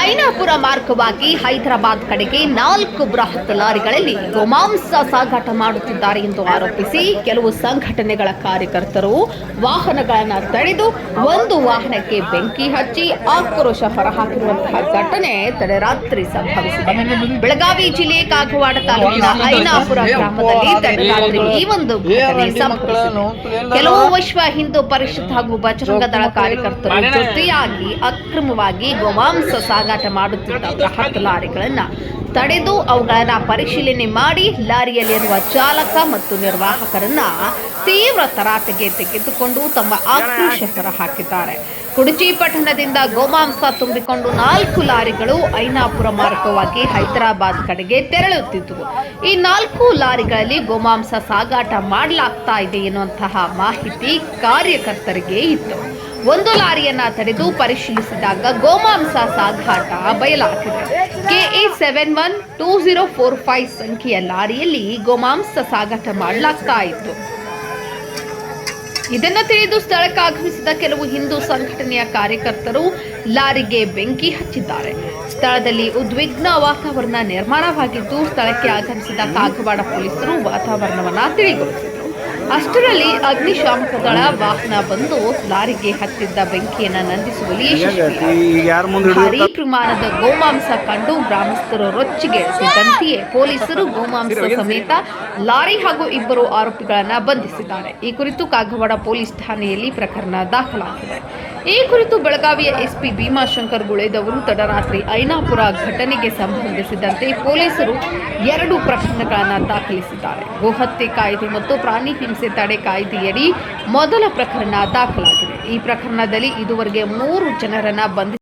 ಐನಾಪುರ ಮಾರ್ಗವಾಗಿ ಹೈದರಾಬಾದ್ ಕಡೆಗೆ ನಾಲ್ಕು ಬೃಹತ್ ಲಾರಿಗಳಲ್ಲಿ ಗೋಮಾಂಸ ಸಾಗಾಟ ಮಾಡುತ್ತಿದ್ದಾರೆ ಎಂದು ಆರೋಪಿಸಿ ಕೆಲವು ಸಂಘಟನೆಗಳ ಕಾರ್ಯಕರ್ತರು ವಾಹನಗಳನ್ನು ತಡೆದು ಒಂದು ವಾಹನಕ್ಕೆ ಬೆಂಕಿ ಹಚ್ಚಿ ಆಕ್ರೋಶ ಹೊರಹಾಕಿರುವಂತಹ ಘಟನೆ ತಡರಾತ್ರಿ ಸಂಭವಿಸಿದೆ. ಬೆಳಗಾವಿ ಜಿಲ್ಲೆ ಕಾಗವಾಡ ತಾಲೂಕಿನ ಐನಾಪುರ ಗ್ರಾಮದಲ್ಲಿ ತಡರಾತ್ರಿ ಈ ಒಂದು ಕೆಲವು ವಿಶ್ವ ಹಿಂದೂ ಪರಿಷತ್ ಹಾಗೂ ಬಜರಂಗ ದಳ ಕಾರ್ಯಕರ್ತರು ಜೊತೆಯಾಗಿ ಅಕ್ರಮವಾಗಿ ಗೋಮಾಂಸ ಸಾಗಾಟ ಮಾಡುತ್ತಿದ್ದ ಬೃಹತ್ ಲಾರಿಗಳನ್ನು ತಡೆದು ಅವುಗಳನ್ನು ಪರಿಶೀಲನೆ ಮಾಡಿ ಲಾರಿಯಲ್ಲಿರುವ ಚಾಲಕ ಮತ್ತು ನಿರ್ವಾಹಕರನ್ನ ತೀವ್ರ ತರಾಟೆಗೆ ತೆಗೆದುಕೊಂಡು ತಮ್ಮ ಆಕ್ರೋಶ ಹೊರಹಾಕಿದ್ದಾರೆ. ಕುಡುಚಿ ಪಟ್ಟಣದಿಂದ ಗೋಮಾಂಸ ತುಂಬಿಕೊಂಡು ನಾಲ್ಕು ಲಾರಿಗಳು ಐನಾಪುರ ಮಾರ್ಗವಾಗಿ ಹೈದರಾಬಾದ್ ಕಡೆಗೆ ತೆರಳುತ್ತಿದ್ದವು ಈ ನಾಲ್ಕು ಲಾರಿಗಳಲ್ಲಿ ಗೋಮಾಂಸ ಸಾಗಾಟ ಮಾಡಲಾಗ್ತಾ ಇದೆ ಎನ್ನುವಂತಹ ಮಾಹಿತಿ ಕಾರ್ಯಕರ್ತರಿಗೆ ಇತ್ತು. ಒಂದು ಲಾರಿಯನ್ನ ತಡೆದು ಪರಿಶೀಲಿಸಿದಾಗ ಗೋಮಾಂಸ ಸಾಗಾಟ ಬಯಲಾಗಿದೆ. KA seven one two zero four five ಸಂಖ್ಯೆಯ ಲಾರಿಯಲ್ಲಿ ಗೋಮಾಂಸ ಸಾಗಾಟ ಮಾಡಲಾಗ್ತಾ ಇತ್ತು. ಇದನ್ನ ತಿಳಿದು ಸ್ಥಳಕ್ಕೆ ಆಗಮಿಸಿದ ಕೆಲವು ಹಿಂದೂ ಸಂಘಟನೆಯ ಕಾರ್ಯಕರ್ತರು ಲಾರಿಗೆ ಬೆಂಕಿ ಹಚ್ಚಿದ್ದಾರೆ. ಸ್ಥಳದಲ್ಲಿ ಉದ್ವಿಗ್ನ ವಾತಾವರಣ ನಿರ್ಮಾಣವಾಗಿದ್ದು, ಸ್ಥಳಕ್ಕೆ ಆಗಮಿಸಿದ ಕಾಗವಾಡ ಪೊಲೀಸರು ವಾತಾವರಣವನ್ನ ತಿಳಿಗೊಳಿಸಿದರು. ಅಷ್ಟರಲ್ಲಿ ಅಗ್ನಿಶಾಮಕ ದಳ ವಾಹನ ಬಂದು ಲಾರಿಗೆ ಹತ್ತಿದ್ದ ಬೆಂಕಿಯನ್ನು ನಂದಿಸುವಲ್ಲಿ ಭಾರೀ ಪ್ರಮಾಣದ ಗೋಮಾಂಸ ಕಂಡು ಗ್ರಾಮಸ್ಥರು ರೊಚ್ಚಿಗೆಳಿಸಿದಂತೆಯೇ ಪೊಲೀಸರು ಗೋಮಾಂಸ ಸಮೇತ ಲಾರಿ ಹಾಗೂ ಇಬ್ಬರು ಆರೋಪಿಗಳನ್ನ ಬಂಧಿಸಿದ್ದಾರೆ. ಈ ಕುರಿತು ಕಾಗವಾಡ ಪೊಲೀಸ್ ಠಾಣೆಯಲ್ಲಿ ಪ್ರಕರಣ ದಾಖಲಾಗಿದೆ. ಈ ಕುರಿತು ಬೆಳಗಾವಿಯ ಎಸ್ಪಿ ಭೀಮಾಶಂಕರ್ ಗುಳೆದವರು ತಡರಾತ್ರಿ ಐನಾಪುರ ಘಟನೆಗೆ ಸಂಬಂಧಿಸಿದಂತೆ ಪೊಲೀಸರು ಎರಡು ಪ್ರಕರಣಗಳನ್ನು ದಾಖಲಿಸಿದ್ದಾರೆ. ಗೋಹತ್ಯೆ ಕಾಯ್ದೆ ಮತ್ತು ಪ್ರಾಣಿ ಹಿಂಸೆ ತಡೆ ಕಾಯ್ದೆಯಡಿ ಮೊದಲ ಪ್ರಕರಣ ದಾಖಲಾಗಿದೆ. ಈ ಪ್ರಕರಣದಲ್ಲಿ ಇದುವರೆಗೆ ಮೂರು ಜನರನ್ನ ಬಂಧಿಸಿ